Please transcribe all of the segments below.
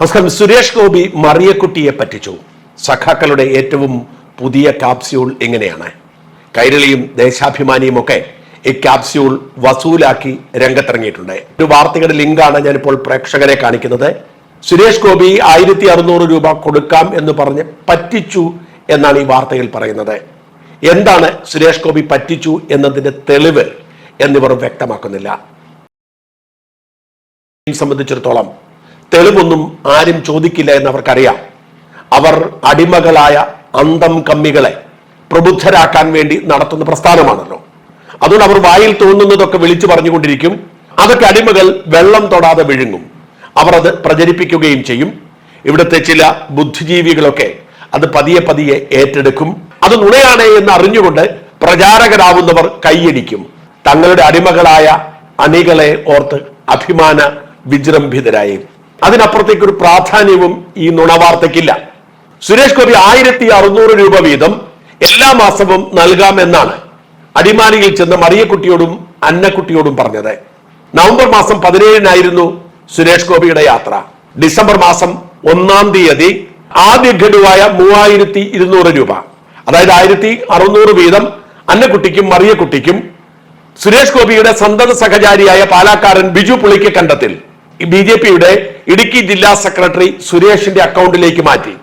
നമസ്കാരം. സുരേഷ് ഗോപി മറിയക്കുട്ടിയെ പറ്റിച്ചു. സഖാക്കളുടെ ഏറ്റവും പുതിയ കാപ്സ്യൂൾ എങ്ങനെയാണ്? കൈരളിയും ദേശാഭിമാനിയും ഒക്കെ ഈ കാപ്സ്യൂൾ വസൂലാക്കി രംഗത്തിറങ്ങിയിട്ടുണ്ട്. ഒരു വാർത്തയുടെ ലിങ്കാണ് ഞാനിപ്പോൾ പ്രേക്ഷകരെ കാണിക്കുന്നത്. സുരേഷ് ഗോപി ആയിരത്തി അറുന്നൂറ് രൂപ കൊടുക്കാം എന്ന് പറഞ്ഞ് പറ്റിച്ചു എന്നാണ് ഈ വാർത്തയിൽ പറയുന്നത്. എന്താണ് സുരേഷ് ഗോപി പറ്റിച്ചു എന്നതിന്റെ തെളിവ് എന്നിവർ വ്യക്തമാക്കുന്നില്ല. സംബന്ധിച്ചിടത്തോളം തെളിവൊന്നും ആരും ചോദിക്കില്ല എന്ന് അവർക്കറിയാം അവർ അടിമകളായ അന്തം കമ്മികളെ പ്രബുദ്ധരാക്കാൻ വേണ്ടി നടത്തുന്ന പ്രസ്ഥാനമാണല്ലോ. അതുകൊണ്ട് അവർ വായിൽ തോന്നുന്നതൊക്കെ വിളിച്ചു പറഞ്ഞുകൊണ്ടിരിക്കും. അതൊക്കെ അടിമകൾ വെള്ളം തൊടാതെ വിഴുങ്ങും. അവർ അത് പ്രചരിപ്പിക്കുകയും ചെയ്യും. ഇവിടുത്തെ ചില ബുദ്ധിജീവികളൊക്കെ അത് പതിയെ പതിയെ ഏറ്റെടുക്കും. അത് നുണയാണ് എന്ന് അറിഞ്ഞുകൊണ്ട് പ്രചാരകരാവുന്നവർ കൈയടിക്കും. തങ്ങളുടെ അടിമകളായ അണികളെ ഓർത്ത് അഭിമാന വിജൃംഭിതരായി. അതിനപ്പുറത്തേക്ക് ഒരു പ്രാധാന്യവും ഈ നുണവാർത്തയ്ക്കില്ല. സുരേഷ് ഗോപി ആയിരത്തി അറുന്നൂറ് രൂപ വീതം എല്ലാ മാസവും നൽകാമെന്നാണ് അടിമാലിയിൽ ചെന്ന മറിയക്കുട്ടിയോടും അന്നക്കുട്ടിയോടും പറഞ്ഞത്. നവംബർ മാസം പതിനേഴിനായിരുന്നു സുരേഷ് ഗോപിയുടെ യാത്ര. ഡിസംബർ മാസം ഒന്നാം തീയതി ആദ്യ ഗഡുവായ മൂവായിരത്തി ഇരുന്നൂറ് രൂപ. അതായത് ആയിരത്തി അറുന്നൂറ് വീതം അന്നക്കുട്ടിക്കും മറിയക്കുട്ടിക്കും സുരേഷ് ഗോപിയുടെ സന്തത സഹചാരിയായ പാലാക്കാരൻ ബിജു പുളിക്ക് കണ്ടത്തിൽ. ബി ജെ പിയുടെ ഇടുക്കി ജില്ലാ സെക്രട്ടറി സുരേഷിന്റെ അക്കൗണ്ടിലേക്ക് മാറ്റി.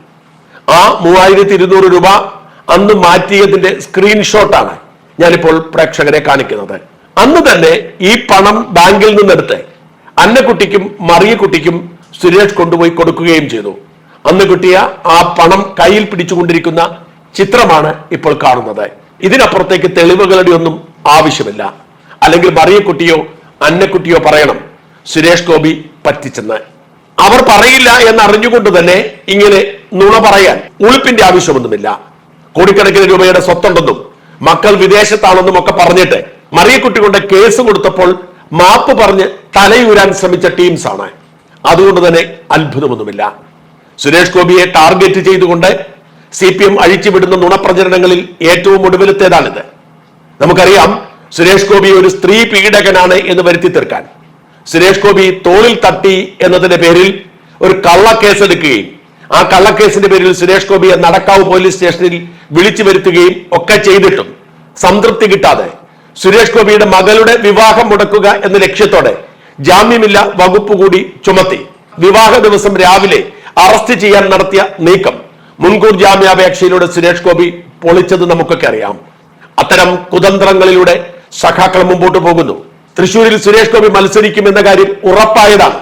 ആ മൂവായിരത്തി ഇരുന്നൂറ് രൂപ അന്ന് മാറ്റിയതിന്റെ സ്ക്രീൻഷോട്ടാണ് ഞാനിപ്പോൾ പ്രേക്ഷകരെ കാണിക്കുന്നത്. അന്ന് തന്നെ ഈ പണം ബാങ്കിൽ നിന്നെടുത്ത് അന്നക്കുട്ടിക്കും മറിയക്കുട്ടിക്കും സുരേഷ് കൊണ്ടുപോയി കൊടുക്കുകയും ചെയ്തു. അന്ന് കിട്ടിയ ആ പണം കയ്യിൽ പിടിച്ചുകൊണ്ടിരിക്കുന്ന ചിത്രമാണ് ഇപ്പോൾ കാണുന്നത്. ഇതിനപ്പുറത്തേക്ക് തെളിവുകളുടെ ഒന്നും ആവശ്യമില്ല. അല്ലെങ്കിൽ മറിയക്കുട്ടിയോ അന്നക്കുട്ടിയോ പറയണം. സുരേഷ് ഗോപി പറ്റിച്ചെന്ന്. അവർ പറയില്ല എന്നറിഞ്ഞുകൊണ്ട് തന്നെ ഇങ്ങനെ നുണ പറയാൻ ഉളുപ്പിന്റെ ആവശ്യമൊന്നുമില്ല. കോടിക്കണക്കിന് രൂപയുടെ സ്വത്തുണ്ടെന്നും മക്കൾ വിദേശത്താണെന്നും ഒക്കെ പറഞ്ഞിട്ട് മറിയക്കുട്ടി കൊണ്ട് കേസ് കൊടുത്തപ്പോൾ മാപ്പ് പറഞ്ഞ് തലയൂരാൻ ശ്രമിച്ച ടീംസ് ആണ്. അതുകൊണ്ട് തന്നെ അത്ഭുതമൊന്നുമില്ല. സുരേഷ് ഗോപിയെ ടാർഗറ്റ് ചെയ്തുകൊണ്ട് സി പി എം അഴിച്ചുവിടുന്ന നുണപ്രചരണങ്ങളിൽ ഏറ്റവും ഒടുവിലത്തേതാണിത്. നമുക്കറിയാം സുരേഷ് ഗോപി ഒരു സ്ത്രീ പീഡകനാണ് എന്ന് വരുത്തി തീർക്കാൻ. സുരേഷ് ഗോപി തോളിൽ തട്ടി എന്നതിന്റെ പേരിൽ ഒരു കള്ളക്കേസ് എടുക്കുകയും ആ കള്ളക്കേസിന്റെ പേരിൽ സുരേഷ് ഗോപിയെ നടക്കാവ് പോലീസ് സ്റ്റേഷനിൽ വിളിച്ചു വരുത്തുകയും ഒക്കെ ചെയ്തിട്ടും സംതൃപ്തി കിട്ടാതെ സുരേഷ് ഗോപിയുടെ മകളുടെ വിവാഹം മുടക്കുക എന്ന ലക്ഷ്യത്തോടെ ജാമ്യമില്ല വകുപ്പ് കൂടി ചുമത്തി. വിവാഹ ദിവസം രാവിലെ അറസ്റ്റ് ചെയ്യാൻ നടത്തിയ നീക്കം മുൻകൂർ ജാമ്യാപേക്ഷയിലൂടെ സുരേഷ് ഗോപി പൊളിച്ചത് നമുക്കൊക്കെ അറിയാം. അത്തരം കുതന്ത്രങ്ങളിലൂടെ സഖാക്കൾ മുമ്പോട്ട് പോകുന്നു. തൃശൂരിൽ സുരേഷ് ഗോപി മത്സരിക്കുമെന്ന കാര്യം ഉറപ്പായതാണ്.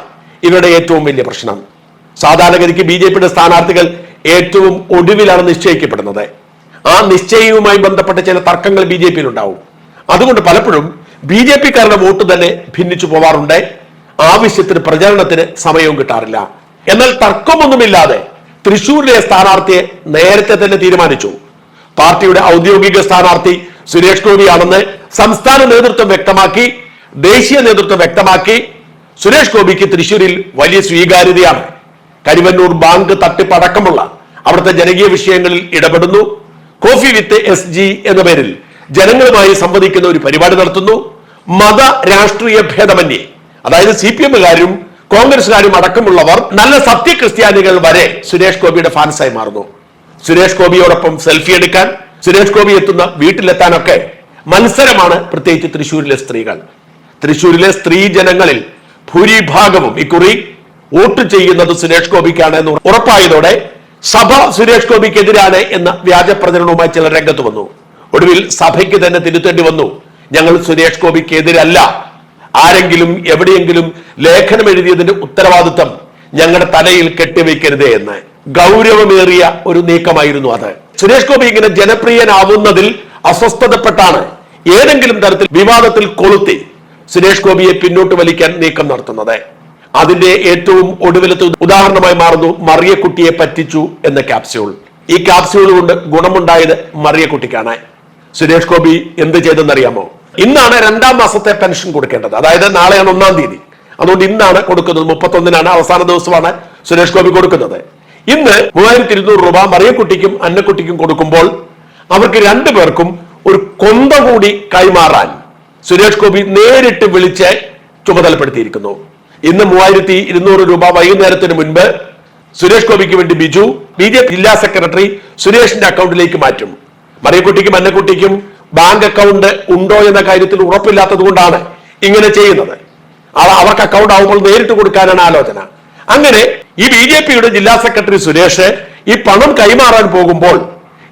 ഇവരുടെ ഏറ്റവും വലിയ പ്രശ്നം. സാധാരണഗതിക്ക് ബി ജെ പിയുടെ സ്ഥാനാർത്ഥികൾ ഏറ്റവും ഒടുവിലാണ് നിശ്ചയിക്കപ്പെടുന്നത്. ആ നിശ്ചയവുമായി ബന്ധപ്പെട്ട ചില തർക്കങ്ങൾ ബി ജെ പിയിൽ ഉണ്ടാവും അതുകൊണ്ട് പലപ്പോഴും ബി ജെ പിക്കാരുടെ വോട്ട് തന്നെ ഭിന്നിച്ചു പോവാറുണ്ട്. ആവശ്യത്തിന് പ്രചരണത്തിന് സമയവും കിട്ടാറില്ല. എന്നാൽ തർക്കമൊന്നുമില്ലാതെ തൃശൂരിലെ സ്ഥാനാർത്ഥിയെ നേരത്തെ തന്നെ തീരുമാനിച്ചു. പാർട്ടിയുടെ ഔദ്യോഗിക സ്ഥാനാർത്ഥി സുരേഷ് ഗോപിയാണെന്ന് സംസ്ഥാന നേതൃത്വം വ്യക്തമാക്കി. ദേശീയ നേതൃത്വം വ്യക്തമാക്കി സുരേഷ് ഗോപിക്ക് തൃശൂരിൽ വലിയ സ്വീകാര്യതയാണ്. കരിവന്നൂർ ബാങ്ക് തട്ടിപ്പടക്കമുള്ള അവിടുത്തെ ജനകീയ വിഷയങ്ങളിൽ ഇടപെടുന്നു. കോഫി വിത്ത് എസ് ജി എന്ന പേരിൽ ജനങ്ങളുമായി സംവദിക്കുന്ന ഒരു പരിപാടി നടത്തുന്നു. മത രാഷ്ട്രീയ ഭേദമന്യേ. അതായത് സി പി എമ്മുകാരും കോൺഗ്രസുകാരും അടക്കമുള്ളവർ നല്ല സത്യ ക്രിസ്ത്യാനികൾ വരെ സുരേഷ് ഗോപിയുടെ ഫാൻസായി മാറുന്നു. സുരേഷ് ഗോപിയോടൊപ്പം സെൽഫി എടുക്കാൻ സുരേഷ് ഗോപി എത്തുന്ന വീട്ടിലെത്താനൊക്കെ മത്സരമാണ് പ്രത്യേകിച്ച് തൃശ്ശൂരിലെ സ്ത്രീകൾ. തൃശ്ശൂരിലെ സ്ത്രീ ജനങ്ങളിൽ ഭൂരിഭാഗവും ഇക്കുറി വോട്ട് ചെയ്യുന്നത് സുരേഷ് ഗോപിക്കാണ് എന്ന് ഉറപ്പായതോടെ സഭ സുരേഷ് ഗോപിക്കെതിരാണ് എന്ന വ്യാജ പ്രചരണവുമായി ചിലർ രംഗത്ത് വന്നു. ഒടുവിൽ സഭയ്ക്ക് തന്നെ തിരുത്തേണ്ടി വന്നു. ഞങ്ങൾ സുരേഷ് ഗോപിക്കെതിരല്ല. ആരെങ്കിലും എവിടെയെങ്കിലും ലേഖനം എഴുതിയതിന്റെ ഉത്തരവാദിത്വം ഞങ്ങളുടെ തലയിൽ കെട്ടിവെക്കരുതേ എന്ന് ഗൗരവമേറിയ ഒരു നീക്കമായിരുന്നു അത്. സുരേഷ് ഗോപി ഇങ്ങനെ ജനപ്രിയനാവുന്നതിൽ അസ്വസ്ഥതപ്പെട്ടാണ് ഏതെങ്കിലും തരത്തിൽ വിവാദത്തിൽ കൊളുത്തി സുരേഷ് ഗോപിയെ പിന്നോട്ട് വലിക്കാൻ നീക്കം നടത്തുന്നത്. അതിന്റെ ഏറ്റവും ഒടുവിലത്തെ ഉദാഹരണമായി മാറുന്നു മറിയക്കുട്ടിയെ പറ്റിച്ചു എന്ന ക്യാപ്സ്യൂൾ ഈ ക്യാപ്സ്യൂൾ കൊണ്ട് ഗുണമുണ്ടായത് മറിയക്കുട്ടിക്കാണ്. സുരേഷ് ഗോപി എന്ത് ചെയ്തെന്നറിയാമോ? ഇന്നാണ് രണ്ടാം മാസത്തെ പെൻഷൻ കൊടുക്കേണ്ടത്. അതായത് നാളെയാണ് ഒന്നാം തീയതി. അതുകൊണ്ട് ഇന്നാണ് കൊടുക്കുന്നത്. മുപ്പത്തൊന്നിനാണ് അവസാന ദിവസമാണ് സുരേഷ് ഗോപി കൊടുക്കുന്നത്. ഇന്ന് മൂവായിരത്തി ഇരുന്നൂറ് രൂപ മറിയക്കുട്ടിക്കും അന്നക്കുട്ടിക്കും കൊടുക്കുമ്പോൾ അവർക്ക് രണ്ടു പേർക്കും ഒരു കൊന്ത കൂടി കൈമാറാൻ സുരേഷ് ഗോപി നേരിട്ട് വിളിച്ച് ചുമതലപ്പെടുത്തിയിരിക്കുന്നു. ഇന്ന് മൂവായിരത്തി ഇരുന്നൂറ് രൂപ വൈകുന്നേരത്തിന് മുൻപ് സുരേഷ് ഗോപിക്ക് വേണ്ടി ബിജു ബി ജെ പി ജില്ലാ സെക്രട്ടറി സുരേഷിന്റെ അക്കൗണ്ടിലേക്ക് മാറ്റും. മറിയക്കുട്ടിക്കും അന്നക്കുട്ടിക്കും ബാങ്ക് അക്കൗണ്ട് ഉണ്ടോ എന്ന കാര്യത്തിൽ ഉറപ്പില്ലാത്തത് കൊണ്ടാണ് ഇങ്ങനെ ചെയ്യുന്നത്. അവർക്ക് അക്കൗണ്ട് ആവുമ്പോൾ നേരിട്ട് കൊടുക്കാനാണ് ആലോചന. അങ്ങനെ ഈ ബി ജെ പിയുടെ ജില്ലാ സെക്രട്ടറി സുരേഷ് ഈ പണം കൈമാറാൻ പോകുമ്പോൾ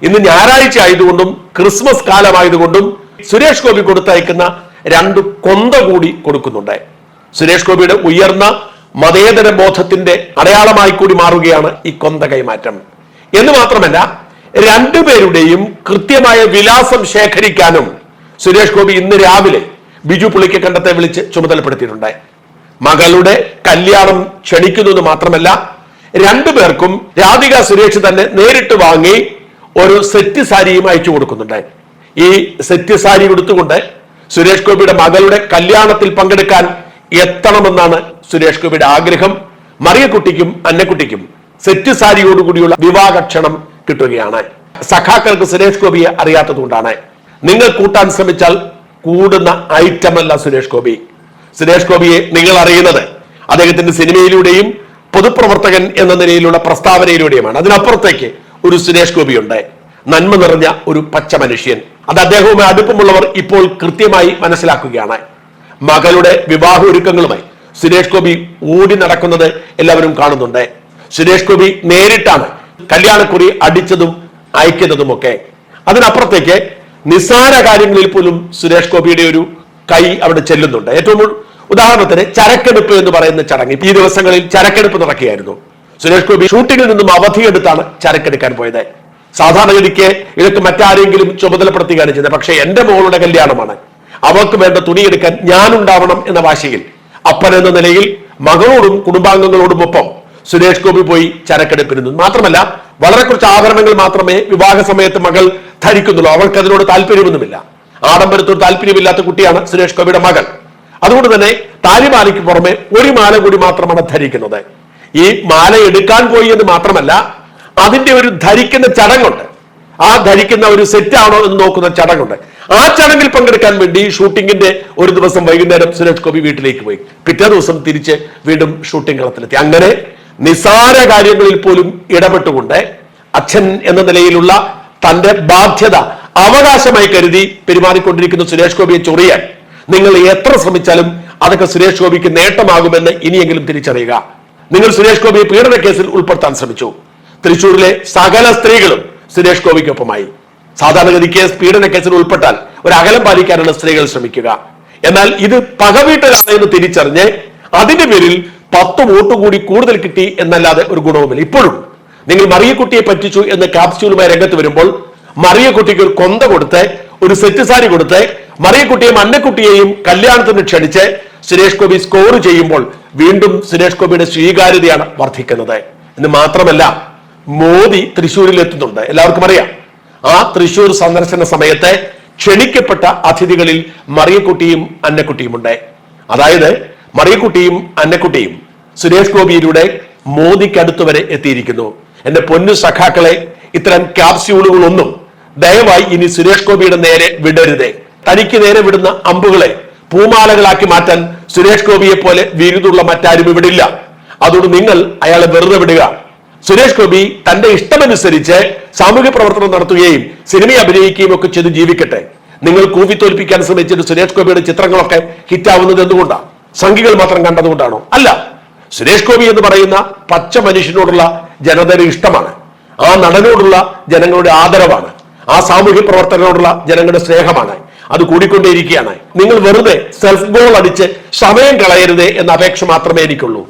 ഇന്ന് ഞായറാഴ്ച ആയതുകൊണ്ടും ക്രിസ്മസ് കാലമായതുകൊണ്ടും സുരേഷ് ഗോപി കൊടുത്തയക്കുന്ന രണ്ട് കൊന്ത കൂടി കൊടുക്കുന്നുണ്ട്. സുരേഷ് ഗോപിയുടെ ഉയർന്ന മതേതര ബോധത്തിന്റെ അടയാളമായി കൂടി മാറുകയാണ് ഈ കൊന്ത കൈമാറ്റം. എന്ന് മാത്രമല്ല രണ്ടുപേരുടെയും കൃത്യമായ വിലാസം ശേഖരിക്കാനും സുരേഷ് ഗോപി ഇന്ന് രാവിലെ ബിജു പുളിക്കക്കണ്ടത്തെ വിളിച്ച് ചുമതലപ്പെടുത്തിയിട്ടുണ്ട്. മകളുടെ കല്യാണം ക്ഷണിക്കുന്നത് മാത്രമല്ല മാത്രമല്ല രണ്ടുപേർക്കും രാധിക സുരേഷ് തന്നെ നേരിട്ട് വാങ്ങി ഒരു സെറ്റ് സാരിയും അയച്ചു കൊടുക്കുന്നുണ്ട്. ഈ സെറ്റ് സാരി കൊടുത്തുകൊണ്ട് സുരേഷ് ഗോപിയുടെ മകളുടെ കല്യാണത്തിൽ പങ്കെടുക്കാൻ എത്തണമെന്നാണ് സുരേഷ് ഗോപിയുടെ ആഗ്രഹം. മറിയക്കുട്ടിക്കും അന്നക്കുട്ടിക്കും സെറ്റ് സാരിയോടുകൂടിയുള്ള വിവാഹക്ഷണം കിട്ടുകയാണ്. സഖാക്കൾക്ക് സുരേഷ് ഗോപിയെ അറിയാത്തതുകൊണ്ടാണ്. നിങ്ങൾ കൂട്ടാൻ ശ്രമിച്ചാൽ കൂടുന്ന ഐറ്റമല്ല സുരേഷ് ഗോപി. സുരേഷ് ഗോപിയെ നിങ്ങൾ അറിയുന്നത് അദ്ദേഹത്തിന്റെ സിനിമയിലൂടെയും പൊതുപ്രവർത്തകൻ എന്ന നിലയിലുള്ള പ്രസ്താവനയിലൂടെയുമാണ്. അതിനപ്പുറത്തേക്ക് ഒരു സുരേഷ് ഗോപിയുണ്ട്. നന്മ നിറഞ്ഞ ഒരു പച്ച മനുഷ്യൻ. അത് അദ്ദേഹവുമായി അടുപ്പമുള്ളവർ ഇപ്പോൾ കൃത്യമായി മനസ്സിലാക്കുകയാണ്. മകളുടെ വിവാഹ ഒരുക്കങ്ങളുമായി സുരേഷ് ഗോപി ഓടി നടക്കുന്നത് എല്ലാവരും കാണുന്നുണ്ട്. സുരേഷ് ഗോപി നേരിട്ടാണ് കല്യാണക്കുറി അടിച്ചതും അയക്കുന്നതും ഒക്കെ അതിനപ്പുറത്തേക്ക് നിസ്സാര കാര്യങ്ങളിൽ പോലും സുരേഷ് ഗോപിയുടെ ഒരു കൈ അവിടെ ചെല്ലുന്നുണ്ട്. ഏറ്റവും ഉദാഹരണത്തിന് ചരക്കെടുപ്പ് എന്ന് പറയുന്ന ചടങ്ങ്. ഈ ദിവസങ്ങളിൽ ചരക്കെടുപ്പ് നടക്കുകയായിരുന്നു. സുരേഷ് ഗോപി ഷൂട്ടിങ്ങിൽ നിന്നും അവധിയെടുത്താണ് ചരക്കെടുക്കാൻ പോയത്. സാധാരണഗതിക്ക് ഇതൊക്കെ മറ്റാരെങ്കിലും ചുമതലപ്പെടുത്തുകയാണ് ചെയ്തത് പക്ഷേ എന്റെ മോളുടെ കല്യാണമാണ്. അവൾക്ക് വേണ്ട തുണിയെടുക്കാൻ ഞാനുണ്ടാവണം എന്ന വാശിയിൽ അപ്പൻ എന്ന നിലയിൽ മകളോടും കുടുംബാംഗങ്ങളോടും ഒപ്പം സുരേഷ് ഗോപി പോയി ചരക്കെടുപ്പിരുന്നു. മാത്രമല്ല വളരെ കുറച്ച് ആഭരണങ്ങൾ മാത്രമേ വിവാഹ സമയത്ത് മകൾ ധരിക്കുന്നുള്ളൂ. അവൾക്ക് അതിനോട് താല്പര്യമൊന്നുമില്ല. ആഡംബരത്തോട് താല്പര്യമില്ലാത്ത കുട്ടിയാണ് സുരേഷ് ഗോപിയുടെ മകൾ. അതുകൊണ്ട് തന്നെ താലിമാലയ്ക്ക് പുറമെ ഒരു മാല കൂടി മാത്രമാണ് ധരിക്കുന്നത്. ഈ മാല എടുക്കാൻ പോയി എന്ന് മാത്രമല്ല അതിന്റെ ഒരു ധരിക്കുന്ന ചടങ്ങുണ്ട്. ആ ധരിക്കുന്ന ഒരു സെറ്റ് ആണോ എന്ന് നോക്കുന്ന ചടങ്ങുണ്ട്. ആ ചടങ്ങിൽ പങ്കെടുക്കാൻ വേണ്ടി ഷൂട്ടിങ്ങിന്റെ ഒരു ദിവസം വൈകുന്നേരം സുരേഷ് ഗോപി വീട്ടിലേക്ക് പോയി. പിറ്റേ ദിവസം തിരിച്ച് വീണ്ടും ഷൂട്ടിംഗ് കളത്തിലെത്തി. അങ്ങനെ നിസാര കാര്യങ്ങളിൽ പോലും ഇടപെട്ടുകൊണ്ട് അച്ഛൻ എന്ന നിലയിലുള്ള തന്റെ ബാധ്യത അവകാശമായി കരുതി പെരുമാറിക്കൊണ്ടിരിക്കുന്ന സുരേഷ് ഗോപിയെ ചൊറിയാൻ നിങ്ങൾ എത്ര ശ്രമിച്ചാലും അതൊക്കെ സുരേഷ് ഗോപിക്ക് നേട്ടമാകുമെന്ന് ഇനിയെങ്കിലും തിരിച്ചറിയുക. നിങ്ങൾ സുരേഷ് ഗോപിയെ പീഡന കേസിൽ ഉൾപ്പെടുത്താൻ ശ്രമിച്ചു. തൃശൂരിലെ സകല സ്ത്രീകളും സുരേഷ് ഗോപിക്കൊപ്പമായി. സാധാരണഗതിക്ക് പീഡന കേസിൽ ഉൾപ്പെട്ടാൽ ഒരു അകലം പാലിക്കാനുള്ള സ്ത്രീകൾ ശ്രമിക്കുക. എന്നാൽ ഇത് പകവീട്ടലാണ് എന്ന് തിരിച്ചറിഞ്ഞ് അതിന്റെ പേരിൽ പത്ത് വോട്ട് കൂടി കൂടുതൽ കിട്ടി എന്നല്ലാതെ ഒരു ഗുണവുമില്ല. ഇപ്പോഴും നിങ്ങൾ മറിയക്കുട്ടിയെ പറ്റിച്ചു എന്ന കാപ്സ്യൂളുമായി രംഗത്ത് വരുമ്പോൾ മറിയക്കുട്ടിക്ക് ഒരു കൊന്ത കൊടുത്ത് ഒരു സെറ്റ് സാരി കൊടുത്ത് മറിയക്കുട്ടിയെയും അന്നക്കുട്ടിയെയും കല്യാണത്തിന് ക്ഷണിച്ച് സുരേഷ് ഗോപി സ്കോർ ചെയ്യുമ്പോൾ വീണ്ടും സുരേഷ് ഗോപിയുടെ സ്വീകാര്യതയാണ് വർദ്ധിക്കുന്നത്. എന്ന് മാത്രമല്ല മോദി തൃശ്ശൂരിൽ എത്തുന്നുണ്ട് എല്ലാവർക്കും അറിയാം. ആ തൃശ്ശൂർ സന്ദർശന സമയത്തെ ക്ഷണിക്കപ്പെട്ട അതിഥികളിൽ മറിയക്കുട്ടിയും അന്നക്കുട്ടിയുമുണ്ട്. അതായത് മറിയക്കുട്ടിയും അന്നക്കുട്ടിയും സുരേഷ് ഗോപിയിലൂടെ മോദിക്കടുത്ത് വരെ എത്തിയിരിക്കുന്നു. എന്റെ പൊന്നു സഖാക്കളെ ഇത്തരം ക്യാപ്സ്യൂളുകളൊന്നും ദയവായി ഇനി സുരേഷ് ഗോപിയുടെ നേരെ വിടരുതേ. തനിക്ക് നേരെ വിടുന്ന അമ്പുകളെ പൂമാലകളാക്കി മാറ്റാൻ സുരേഷ് ഗോപിയെ പോലെ വിരുദുള്ള മറ്റാരും ഇവിടില്ല അതുകൊണ്ട് നിങ്ങൾ അയാളെ വെറുതെ വിടുക. സുരേഷ് ഗോപി തന്റെ ഇഷ്ടമനുസരിച്ച് സാമൂഹ്യ പ്രവർത്തനം നടത്തുകയും സിനിമ അഭിനയിക്കുകയും ഒക്കെ ചെയ്ത് ജീവിക്കട്ടെ. നിങ്ങൾ കൂവിത്തോൽപ്പിക്കാൻ ശ്രമിച്ചിട്ട് സുരേഷ് ഗോപിയുടെ ചിത്രങ്ങളൊക്കെ ഹിറ്റാവുന്നത് എന്തുകൊണ്ടാണ് സംഘികൾ മാത്രം കണ്ടതുകൊണ്ടാണോ? അല്ല സുരേഷ് ഗോപി എന്ന് പറയുന്ന പച്ച മനുഷ്യനോടുള്ള ജനതയുടെ ഇഷ്ടമാണ്. ആ നടനോടുള്ള ജനങ്ങളുടെ ആദരവാണ്. ആ സാമൂഹ്യ പ്രവർത്തകരോടുള്ള ജനങ്ങളുടെ സ്നേഹമാണ്. അത് കൂടിക്കൊണ്ടേയിരിക്കുകയാണ്. നിങ്ങൾ വെറുതെ സെൽഫ് ഗോൾ അടിച്ച് സമയം കളയരുത് എന്ന അപേക്ഷ മാത്രമേ എനിക്കുള്ളൂ.